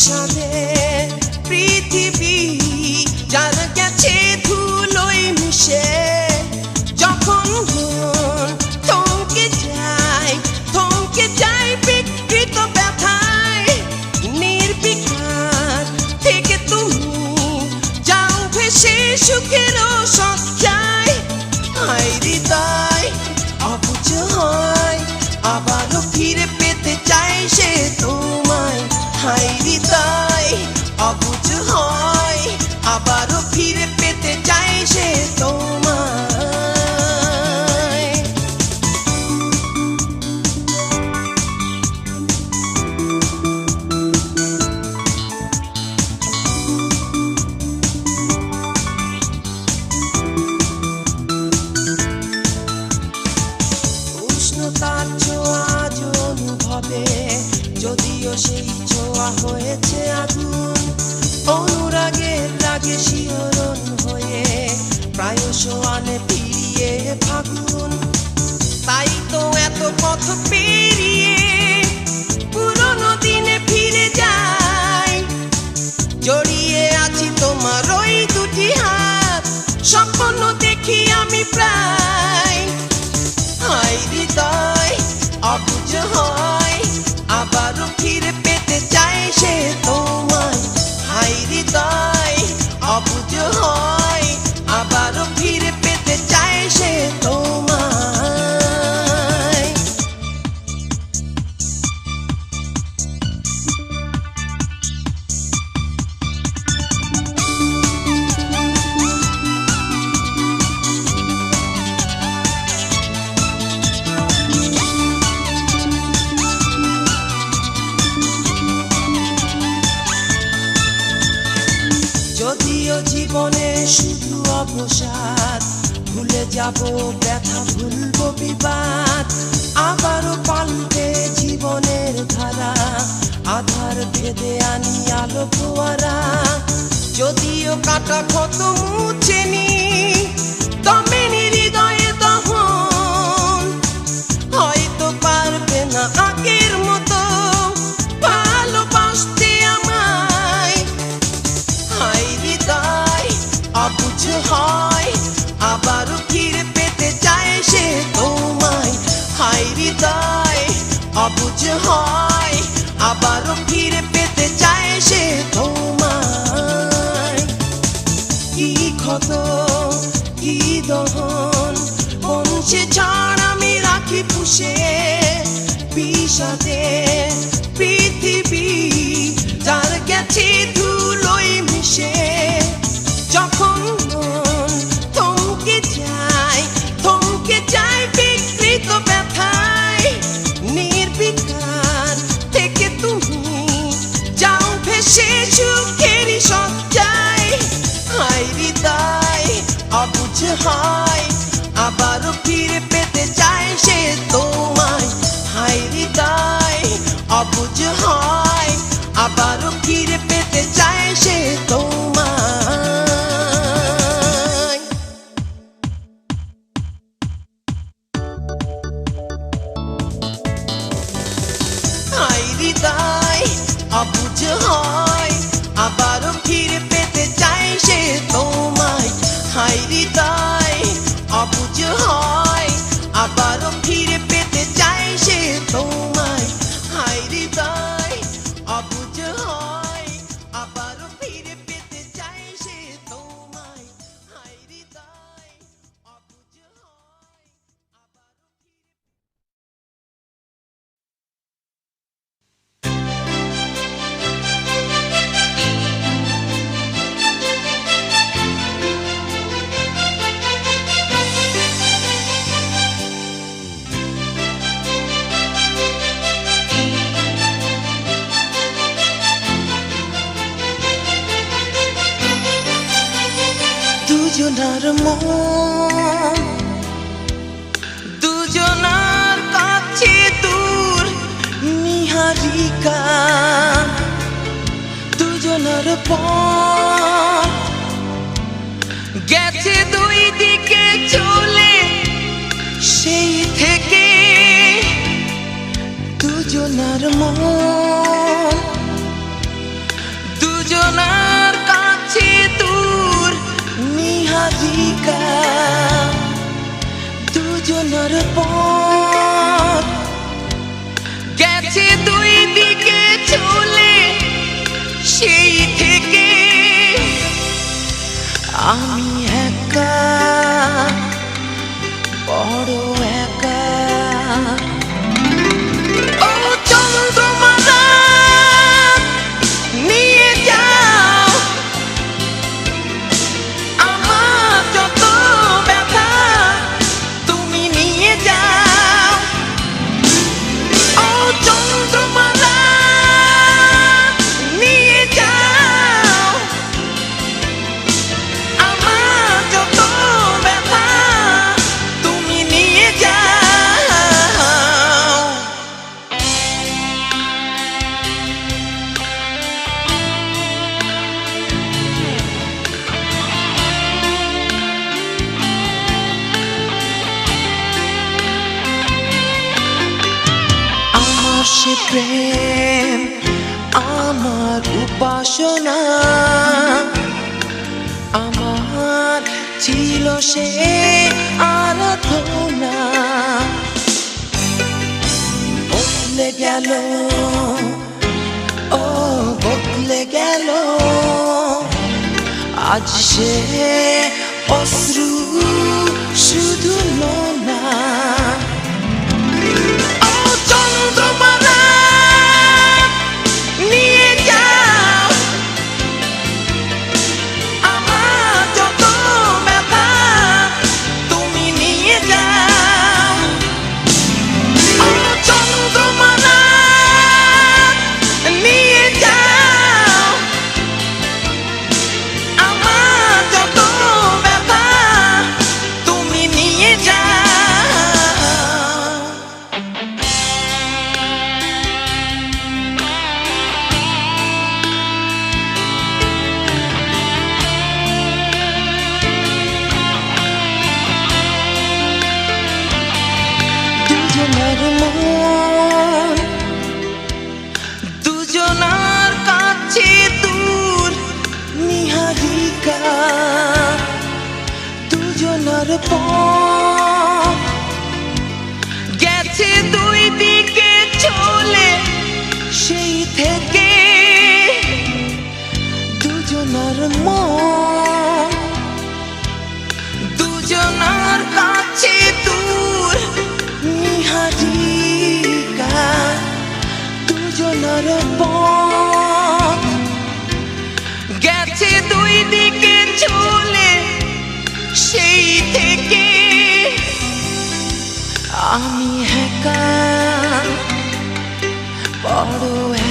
Shine ভুলে যাব, ব্যথা ভুলব বিবাদ। আবারও পাল্টে জীবনের ধারা। আধার ভেদে আনি আলো ফোয়ারা। যদিও কাটা ক্ষত মুছে নিয়ে সহজ হয় ফিরে পেতে চায় সে কি কি দহন রাখি পুষে বিষাদের দুজনার কাছে তোর নিহারিকা। দুজনার পর গেছে দুই দিকে দুজনের পর সে প্রেম আমার উপাসনা। আমার ছিল সে আরাধনা। বদলে গেল, ও বদলে গেল। আজ সে অশ্রু শুধু নয় পথ গেছে দুই সেই থেকে দুজনার মন away.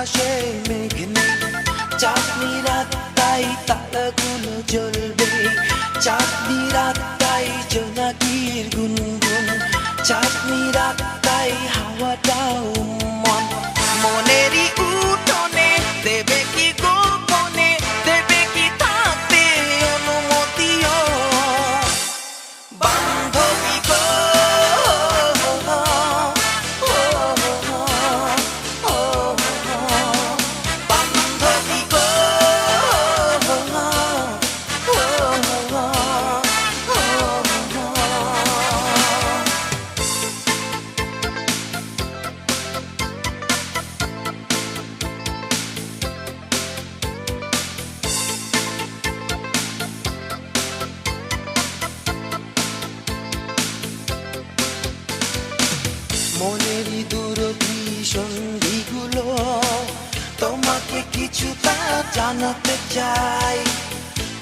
আকাশে মেঘ নেই। চাঁদনি তাই তারাগুলো জ্বলল সন্ধিগুলো, তোমাকে কিছুটা জানাতে চাই।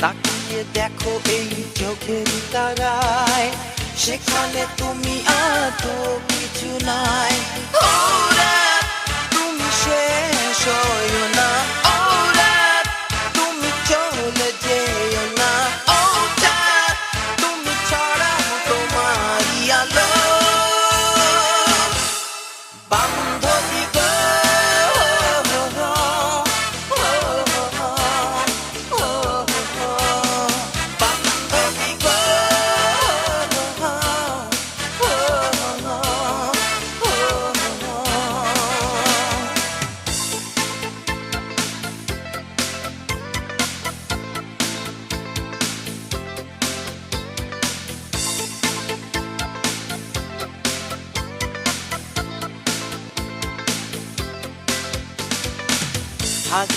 তাকিয়ে দেখো এই চোখের তারায়, সেখানে তুমি আর তো কিছু নাই। তুমি শেষ না।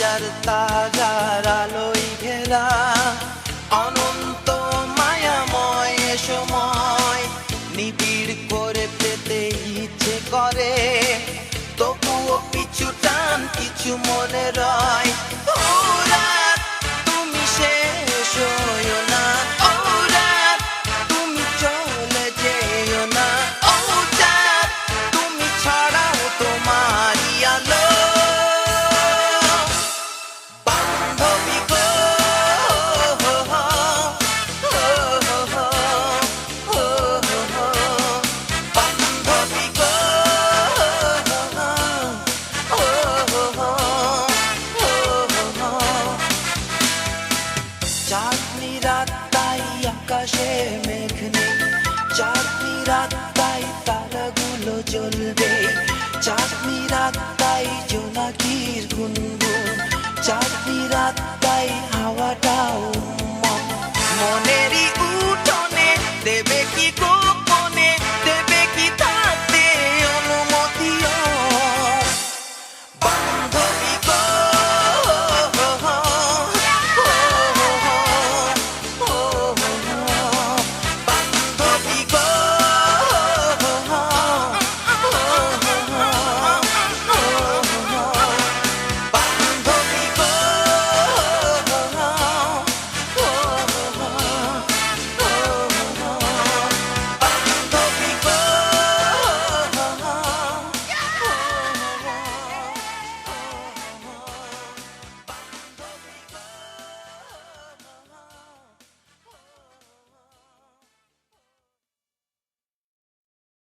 হাজার তারার আলোই ঘেরা। অনন্ত মায়াময় সময় নিবিড় করে পেতে ইচ্ছে করে। তবুও পিছু টান, কিছু মনে